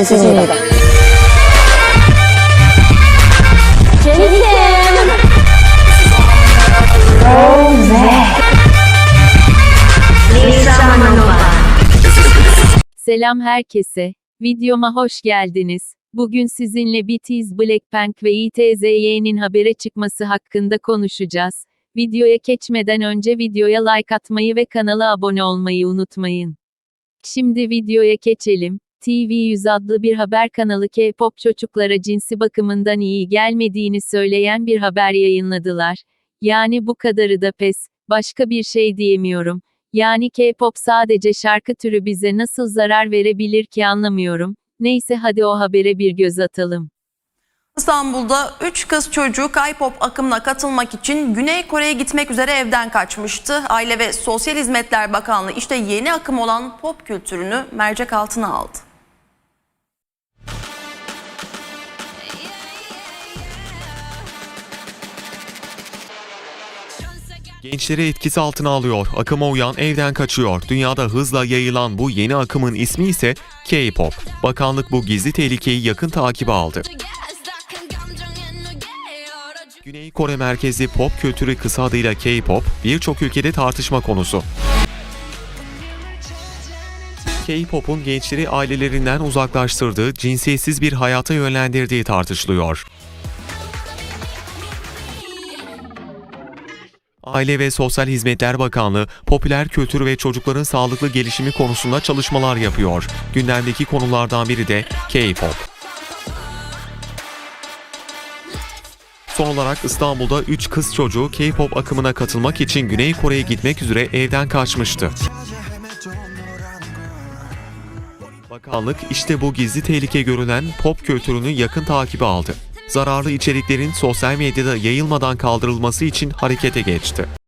시즌입니다. Selam herkese. Videoma hoş geldiniz. Bugün sizinle BTS Blackpink ve ITZY'nin habere çıkması hakkında konuşacağız. Videoya geçmeden önce videoya like atmayı ve kanala abone olmayı unutmayın. Şimdi videoya geçelim. TV100 adlı bir haber kanalı K-pop çocuklara cinsi bakımından iyi gelmediğini söyleyen bir haber yayınladılar. Yani bu kadarı da pes, başka bir şey diyemiyorum. Yani K-pop sadece şarkı türü bize nasıl zarar verebilir ki anlamıyorum. Neyse hadi o habere bir göz atalım. İstanbul'da 3 kız çocuğu K-pop akımına katılmak için Güney Kore'ye gitmek üzere evden kaçmıştı. Aile ve Sosyal Hizmetler Bakanlığı işte yeni akım olan pop kültürünü mercek altına aldı. Gençleri etkisi altına alıyor, akıma uyan evden kaçıyor. Dünyada hızla yayılan bu yeni akımın ismi ise K-pop. Bakanlık bu gizli tehlikeyi yakın takibe aldı. Güney Kore merkezli pop kültürü kısa adıyla K-pop birçok ülkede tartışma konusu. K-pop'un gençleri ailelerinden uzaklaştırdığı, cinsiyetsiz bir hayata yönlendirdiği tartışılıyor. Aile ve Sosyal Hizmetler Bakanlığı, popüler kültür ve çocukların sağlıklı gelişimi konusunda çalışmalar yapıyor. Gündemdeki konulardan biri de K-pop. Son olarak İstanbul'da 3 kız çocuğu K-pop akımına katılmak için Güney Kore'ye gitmek üzere evden kaçmıştı. Bakanlık işte bu gizli tehlike görülen pop kültürünü yakın takibe aldı. Zararlı içeriklerin sosyal medyada yayılmadan kaldırılması için harekete geçti.